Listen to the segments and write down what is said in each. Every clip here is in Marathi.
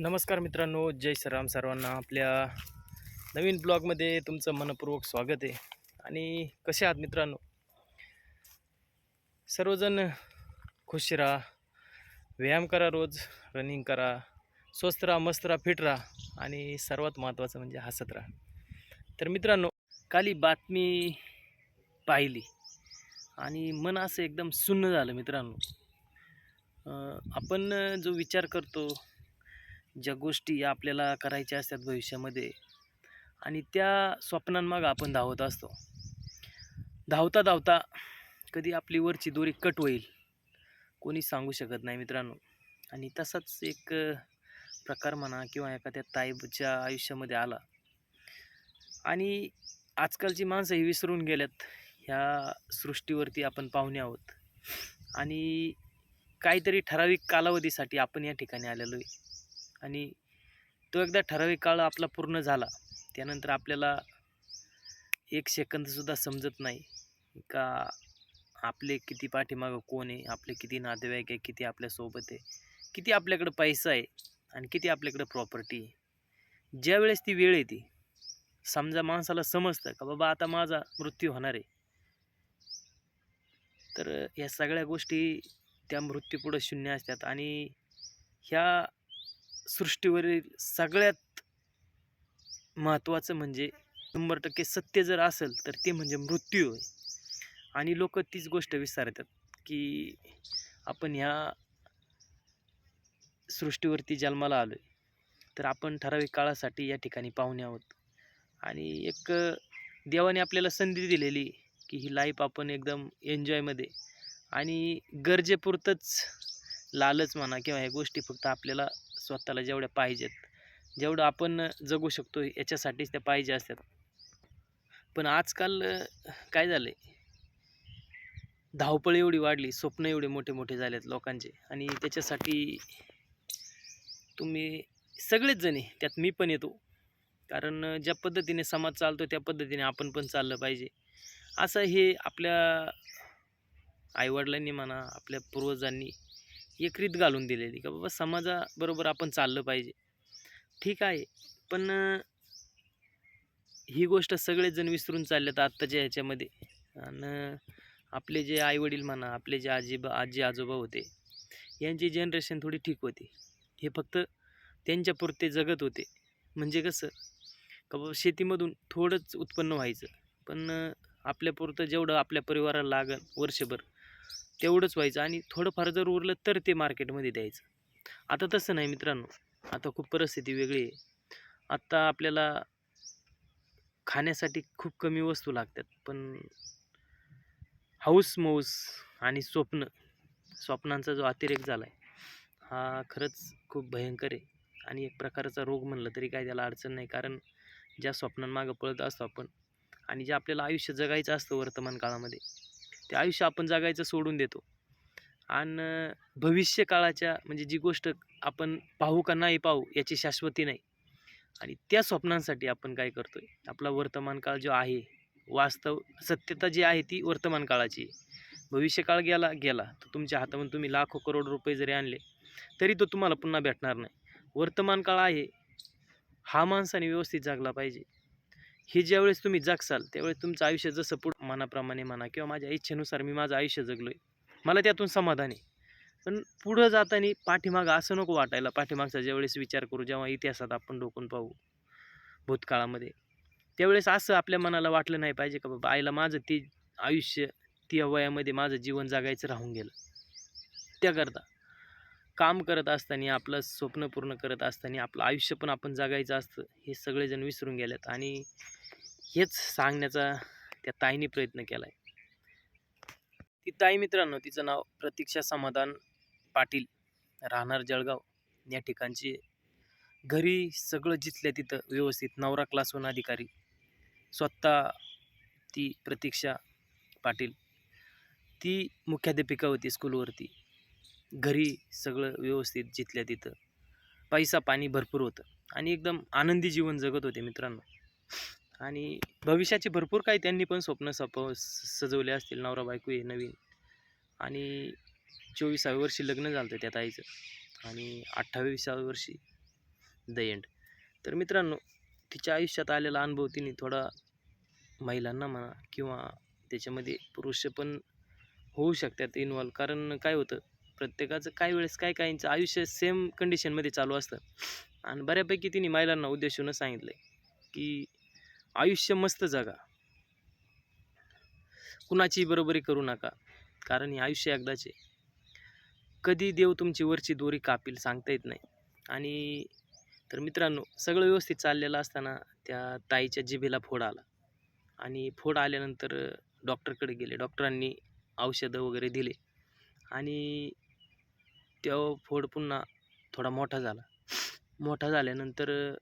नमस्कार मित्रांनो जय श्रीराम सर्वांना. आपल्या नवीन ब्लॉगमध्ये तुमचं मनपूर्वक स्वागत आहे. आणि कसे आहात मित्रांनो? सर्वजण खुश राहा व्यायाम करा रोज रनिंग करा स्वस्त राहा मस्त राहा फिट राहा आणि सर्वात महत्त्वाचं म्हणजे हसत राहा. तर मित्रांनो काली बातमी पाहिली आणि मन असं एकदम सुन्न झालं मित्रांनो. आपण जो विचार करतो ज्या गोष्टी आपल्याला करायच्या असतात भविष्यामध्ये आणि त्या स्वप्नांमागं आपण धावत असतो. धावता धावता कधी आपली वरची दोरी कट होईल कोणी सांगू शकत नाही मित्रांनो. आणि तसाच एक प्रकार म्हणा किंवा एखाद्या ताईबच्या आयुष्यामध्ये आला. आणि आजकालची माणसं ही विसरून गेल्यात ह्या सृष्टीवरती आपण पाहुणे आहोत. आणि काहीतरी ठराविक कालावधीसाठी आपण या ठिकाणी आलेलो आहे. आणि तो एकदा ठराविक काळ आपला पूर्ण झाला त्यानंतर आपल्याला एक सेकंदसुद्धा समजत नाही का आपले किती पाठीमागं कोण आहे आपले किती नातेवाईक आहे किती आपल्यासोबत आहे किती आपल्याकडं पैसा आहे आणि किती आपल्याकडं प्रॉपर्टी आहे. ज्या वेळेस ती वेळ येते समजा माणसाला समजतं का बाबा आता माझा मृत्यू होणार आहे. तर या सगळ्या गोष्टी त्या मृत्यूपुढं शून्य असतात आणि ह्या सृष्टीवरील सगळ्यात महत्त्वाचं म्हणजे शंभर टक्के सत्य जर असेल तर ते म्हणजे मृत्यू होय. आणि लोक तीच गोष्ट विसरतात की आपण ह्या सृष्टीवरती जन्माला आलो आहे तर आपण ठराविक काळासाठी या ठिकाणी पाहुणे आहोत. आणि एक देवाने आपल्याला संधी दिलेली की ही लाईफ आपण एकदम एन्जॉयमध्ये आणि गरजेपुरतंच लालच म्हणा किंवा ह्या गोष्टी फक्त आपल्याला स्वतःला जेवढ्या पाहिजेत जेवढं आपण जगू शकतो याच्यासाठीच त्या पाहिजे असतात. पण आजकाल काय झालं आहे धावपळ एवढी वाढली स्वप्न एवढे मोठे मोठे झालेत लोकांचे. आणि त्याच्यासाठी तुम्ही सगळेच जणी त्यात मी पण येतो. कारण ज्या पद्धतीने समाज चालतो त्या पद्धतीने आपण पण चाललं पाहिजे. असं हे आपल्या आईवडिलांनी म्हणा आपल्या पूर्वजांनी एक रीत घालून दिलेली का बाबा समाजाबरोबर आपण चाललं पाहिजे. ठीक आहे पण ही गोष्ट सगळेजण विसरून विसरून चालल्यात आत्ताच्या ह्याच्यामध्ये. आणि आपले जे आईवडील म्हणा आपले जे आजी आजी आजोबा होते यांची जनरेशन थोडी ठीक होती. हे फक्त त्यांच्यापुरते जगत होते. म्हणजे कसं का बाबा शेतीमधून थोडंच उत्पन्न व्हायचं. पण आपल्यापुरतं जेवढं आपल्या परिवाराला लागन वर्षभर तेवढंच व्हायचं आणि थोडंफार जर उरलं तर ते मार्केटमध्ये द्यायचं. आता तसं नाही मित्रांनो. आता खूप परिस्थिती वेगळी आहे. आत्ता आपल्याला खाण्यासाठी खूप कमी वस्तू लागतात पण हाऊस मौस आणि स्वप्न स्वप्नांचा जो अतिरेक झाला आहे हा खरंच खूप भयंकर आहे. आणि एक प्रकारचा रोग म्हणलं तरी काय त्याला अडचण नाही कारण ज्या स्वप्नांमागं पळत असतो आपण आणि जे आपल्याला आयुष्य जगायचं असतं वर्तमान काळामध्ये ते आयुष्य आपण जगायचं सोडून देतो. आणि भविष्यकाळाच्या म्हणजे जी गोष्ट आपण पाहू का नाही पाहू याची शाश्वती नाही. आणि त्या स्वप्नांसाठी आपण काय करतो आहे आपला वर्तमान काळ जो आहे वास्तव सत्यता जी आहे ती वर्तमान काळाची आहे. भविष्यकाळ गेला गेला तर तुमच्या हातामध्ये तुम्ही लाखो करोड रुपये जरी आणले तरी तो तुम्हाला पुन्हा भेटणार नाही. वर्तमान काळ आहे हा माणसाने व्यवस्थित जगला पाहिजे. हे ज्यावेळेस तुम्ही जगसाल त्यावेळेस तुमचं आयुष्य जसं पुढं मनाप्रमाणे म्हणा किंवा माझ्या इच्छेनुसार मी माझं आयुष्य जगलो आहे मला त्यातून समाधान आहे. पण पुढं जाताना पाठीमागं असं नको वाटायला. पाठीमागचा ज्यावेळेस विचार करू जेव्हा इतिहासात आपण डोकून पाहू भूतकाळामध्ये. त्यावेळेस असं आपल्या मनाला वाटलं नाही पाहिजे का बाबा आईला माझं ते आयुष्य ती वयामध्ये माझं जीवन जगायचं राहून गेलं. त्याकरता काम करत असताना आपलं स्वप्न पूर्ण करत असताना आपलं आयुष्य पण आपण जगायचं असतं हे सगळेजण विसरून गेलेत. आणि हेच सांगण्याचा त्या ताईने प्रयत्न केला आहे ती ताई मित्रांनो तिचं नाव प्रतीक्षा समाधान पाटील राहणार जळगाव. या ठिकाणची घरी सगळं जिथल्या तिथं व्यवस्थित नवरा क्लासवन अधिकारी. स्वतः ती प्रतीक्षा पाटील. ती मुख्याध्यापिका होती स्कूलवरती. घरी सगळं व्यवस्थित जिथल्या तिथं पैसा पाणी भरपूर होतं. आणि एकदम आनंदी जीवन जगत होते मित्रांनो. आणि भविष्याचे भरपूर काही त्यांनी पण स्वप्न सप सजवले असतील. नवरा बायको हे नवीन. आणि चोवीसाव्या वर्षी लग्न झालं होतं त्या ताईचं. आणि अठ्ठावीसाव्या वर्षी द एंड. तर मित्रांनो तिच्या आयुष्यात आलेला अनुभव तिने थोडा महिलांना म्हणा किंवा त्याच्यामध्ये पुरुष पण होऊ शकतात इन्वॉल्व कारण काय होतं प्रत्येकाचं काही वेळेस काय काहींचं आयुष्य सेम कंडिशनमध्ये चालू असतं. आणि बऱ्यापैकी तिने महिलांना उद्देशून सांगितलं आहे की आयुष्य मस्त जगा. कुणाची बरोबरी करू नका कारण हे आयुष्य एकदाचे कधी देव तुमची वरची दोरी कापील सांगता येत नाही. आणि तर मित्रांनो सगळं व्यवस्थित चाललेलं असताना त्या ताईच्या जिभेला फोड आला. आणि फोड आल्यानंतर डॉक्टरकडे गेले. डॉक्टरांनी औषधं वगैरे दिले. आणि तो फोड पुन्हा थोडा मोठा झाला. मोठा झाल्यानंतर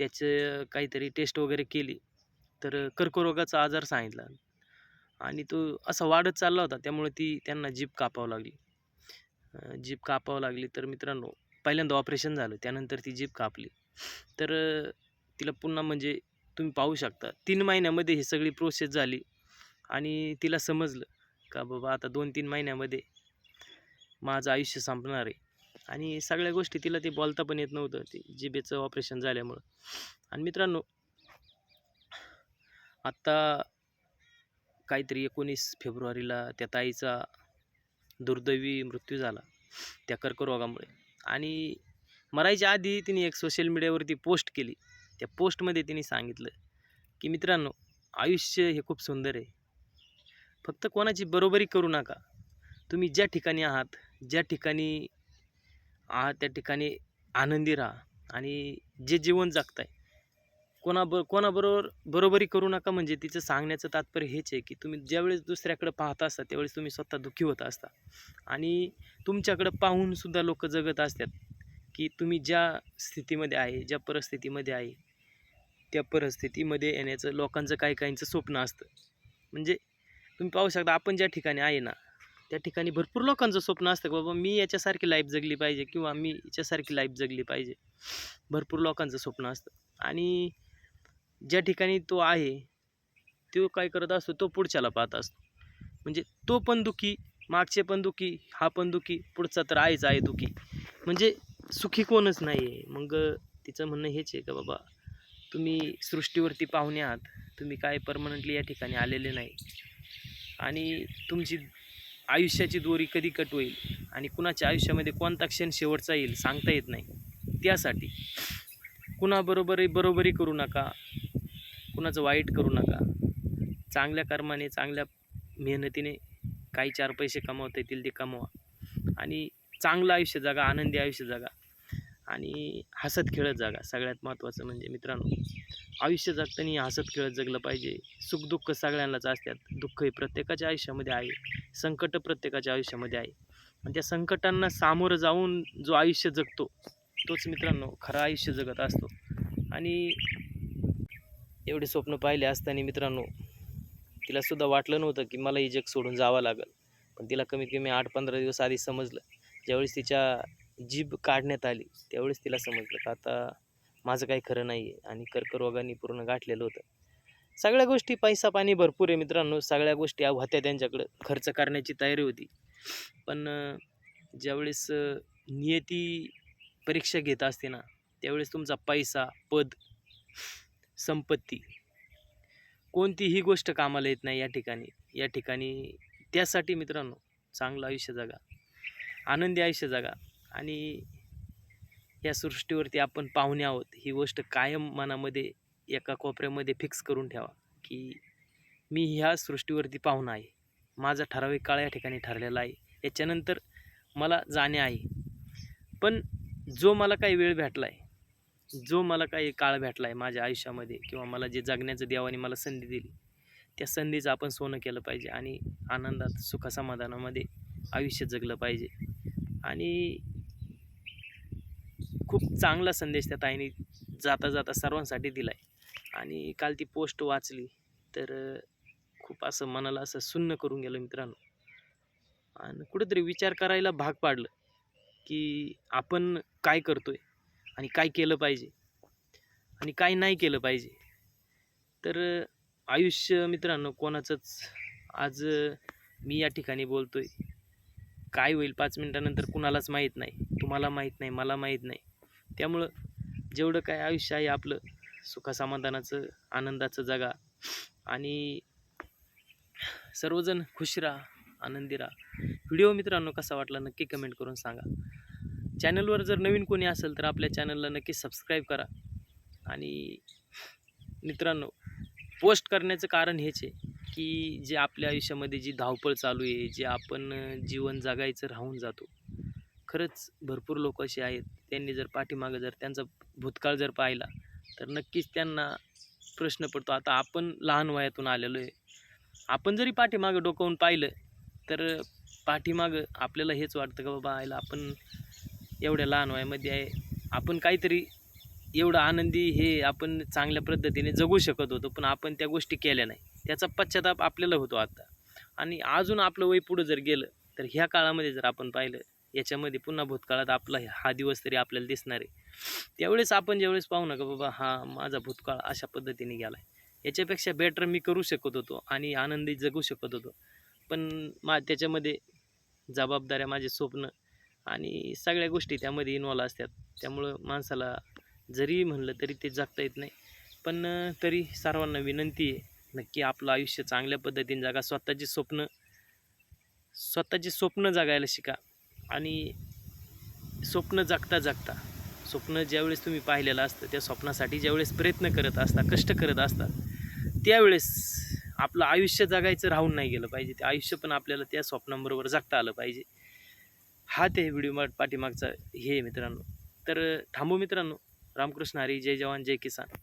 त्याचं काहीतरी टेस्ट वगैरे केली. तर कर्करोगाचा आजार सांगितला. आणि तो असा वाढत चालला होता. त्यामुळे ती त्यांना जीभ कापावं लागली. जीभ कापावं लागली. तर मित्रांनो पहिल्यांदा ऑपरेशन झालं. त्यानंतर ती जीभ कापली. तर तिला पुन्हा म्हणजे तुम्ही पाहू शकता. तीन महिन्यामध्ये ही सगळी प्रोसेस झाली. आणि तिला समजलं का बाबा आता दोन तीन महिन्यामध्ये माझं आयुष्य संपणार आहे. आणि सगळ्या गोष्टी तिला ते बोलता पण येत नव्हतं ते जिबेचं ऑपरेशन झाल्यामुळं. आणि मित्रांनो आत्ता काहीतरी एकोणीस फेब्रुवारीला त्या ताईचा दुर्दैवी मृत्यू झाला त्या कर्करोगामुळे. आणि मरायच्या आधी तिने एक सोशल मीडियावरती पोस्ट केली. त्या पोस्टमध्ये तिने सांगितलं की मित्रांनो आयुष्य हे खूप सुंदर आहे. फक्त कोणाची बरोबरी करू नका. तुम्ही ज्या ठिकाणी आहात ज्या ठिकाणी आ त्या ठिकाणी आनंदी राहा आणि जे जीवन जगताय. कोणाबर कोणाबरोबर बरोबरी करू नका म्हणजे तिचं सांगण्याचं तात्पर्य हेच आहे की तुम्ही ज्यावेळेस दुसऱ्याकडे पाहत असता त्यावेळेस तुम्ही स्वतः दुःखी होत असता. आणि तुमच्याकडं पाहूनसुद्धा लोक जगत असतात की तुम्ही ज्या स्थितीमध्ये आहे ज्या परिस्थितीमध्ये आहे त्या परिस्थितीमध्ये येण्याचं लोकांचं काही काहींचं स्वप्न असतं. म्हणजे तुम्ही पाहू शकता आपण ज्या ठिकाणी आहे ना त्या ठिकाणी भरपूर लोकांचं स्वप्न असतं की बाबा मी याच्यासारखी लाईफ जगली पाहिजे किंवा मी याच्यासारखी लाईफ जगली पाहिजे. भरपूर लोकांचं स्वप्न असतं. आणि ज्या ठिकाणी तो आहे तो काय करत असतो तो पुढच्याला पाहत असतो. म्हणजे तो पण दुखी मागचे पण दुखी हा पण दुःखी पुढचा तर आहेच आहे दुखी. म्हणजे सुखी कोणच नाही आहे मग तिचं म्हणणं हेच आहे का बाबा तुम्ही सृष्टीवरती पाहुणे आहात. तुम्ही काय परमनंटली या ठिकाणी आलेले नाही. आणि तुमची आयुष्याची दोरी कधी कट होईल आणि कुणाच्या आयुष्यामध्ये कोणता क्षण शेवटचा येईल सांगता येत नाही. त्यासाठी कुणाबरोबरही बरोबरी करू नका. कुणाचं वाईट करू नका. चांगल्या कर्माने चांगल्या मेहनतीने काही चार पैसे कमावता येतील ते कमवा. आणि चांगलं आयुष्य जगा आनंदी आयुष्य जगा. आणि हसत खेळत जगा. सगळ्यात महत्त्वाचं म्हणजे मित्रांनो आयुष्य जगताना हसत खेळत जगलं पाहिजे. सुखदुःख सगळ्यांनाच असतात. दुःख हे प्रत्येकाच्या आयुष्यामध्ये आहे. संकट प्रत्येकाच्या आयुष्यामध्ये आहे. आणि त्या संकटांना सामोरं जाऊन जो आयुष्य जगतो तोच मित्रांनो खरं आयुष्य जगत असतो. आणि एवढे स्वप्न पाहिले असताना मित्रांनो तिलासुद्धा वाटलं नव्हतं की मला हे जग सोडून जावं लागेल. पण तिला कमीत कमी आठ पंधरा दिवस आधी समजलं. ज्यावेळेस तिच्या जीभ काढण्यात आली त्यावेळेस तिला समजलं का आता माझं काही खरं नाही आहे आणि कर्करोगाने पूर्ण गाठलेलं होतं. सगळ्या गोष्टी पैसा पाणी भरपूर आहे मित्रांनो सगळ्या गोष्टी होत्या त्यांच्याकडं खर्च करण्याची तयारी होती. पण ज्यावेळेस नियती परीक्षा घेत असते ना त्यावेळेस तुमचा पैसा पद संपत्ती कोणतीही गोष्ट कामाला येत नाही या ठिकाणी. या ठिकाणी त्यासाठी मित्रांनो चांगलं आयुष्य जगा. आनंदी आयुष्य जगा. आणि या सृष्टीवरती आपण पाहुणे आहोत ही गोष्ट कायम मनामध्ये एका कोपऱ्यामध्ये फिक्स करून ठेवा की मी ह्या सृष्टीवरती पाहुणा आहे. माझा ठराविक काळ या ठिकाणी ठरलेला आहे. याच्यानंतर मला जाणे आहे. पण जो मला काही वेळ भेटला आहे जो मला काही काळ भेटला आहे माझ्या आयुष्यामध्ये किंवा मला जे जगण्याचं देवाने मला संधी दिली त्या संधीचं आपण सोनं केलं पाहिजे आणि आनंदात सुखसमाधानामध्ये आयुष्य जगलं पाहिजे. आणि खूप चांगला संदेश त्या ताईने जाता जाता सर्वांसाठी दिला आहे आणि काल ती पोस्ट वाचली तर खूप असं मनाला असं सुन्न करून गेलं मित्रांनो. आणि कुठेतरी विचार करायला भाग पाडलं की आपण काय करतोय आणि काय केलं पाहिजे आणि काय नाही केलं पाहिजे. तर आयुष्य मित्रांनो कोणाचंच आज मी या ठिकाणी बोलतोय. काय होईल पाच मिनटानंतर कुणालाच माहीत नाही. तुम्हाला माहीत नाही मला माहीत नाही. त्यामुळं जेवढं काय आयुष्य आहे आपलं सुखासमाधानाचं आनंदाचं जगा आणि सर्वजण खुश राहा आनंदी राहा. व्हिडिओ मित्रांनो कसा वाटला नक्की कमेंट करून सांगा. चॅनलवर जर नवीन कोणी असेल तर आपल्या चॅनलला नक्की सबस्क्राईब करा. आणि मित्रांनो पोस्ट करण्याचं कारण हेच आहे की जे आपल्या आयुष्यामध्ये जी धावपळ चालू आहे जे आपण जीवन जगायचं राहून जातो खरंच भरपूर लोक असे आहेत त्यांनी जर पाठीमागं जर त्यांचा भूतकाळ जर पाहिला तर नक्कीच त्यांना प्रश्न पडतो. आता आपण लहान वयातून आलेलो आहे. आपण जरी पाठीमागं डोकावून पाहिलं तर पाठीमागं आपल्याला हेच वाटतं का बाबा आयला आपण एवढ्या लहान वयामध्ये आहे. आपण काहीतरी एवढं आनंदी हे आपण चांगल्या पद्धतीने जगू शकत होतो पण आपण त्या गोष्टी केल्या नाही. त्याचा पश्चाताप आपल्याला होतो आता. आणि अजून आपलं वय पुढं जर गेलं तर ह्या काळामध्ये जर आपण पाहिलं याच्यामध्ये पुन्हा भूतकाळात आपला हा दिवस तरी आपल्याला दिसणार आहे. त्यावेळेस आपण ज्यावेळेस पाहू ना का बाबा हा माझा भूतकाळ अशा पद्धतीने गेला आहे याच्यापेक्षा बेटर मी करू शकत होतो आणि आनंदी जगू शकत होतो. पण मा त्याच्यामध्ये जबाबदाऱ्या माझे स्वप्न आणि सगळ्या गोष्टी त्यामध्ये इन्वॉल्व असतात. त्यामुळं माणसाला जरी म्हणलं तरी ते जगता येत नाही. पण तरी सर्वांना विनंती आहे नक्की आपलं आयुष्य चांगल्या पद्धतीने जगा. स्वतःची स्वप्न स्वतःची स्वप्न जगायला शिका. आणि स्वप्न जगता जगता स्वप्न ज्यावेळेस तुम्ही पाहिलेलं असतं त्या स्वप्नासाठी ज्यावेळेस प्रयत्न करत असता कष्ट करत असता त्यावेळेस आपलं आयुष्य जगायचं राहून नाही गेलं पाहिजे. ते आयुष्य पण आपल्याला त्या स्वप्नांबरोबर जगता आलं पाहिजे. हा ते व्हिडिओ पाठीमागचा हे आहे मित्रांनो. तर थांबू मित्रांनो. रामकृष्ण हरी जय जवान जय किसान.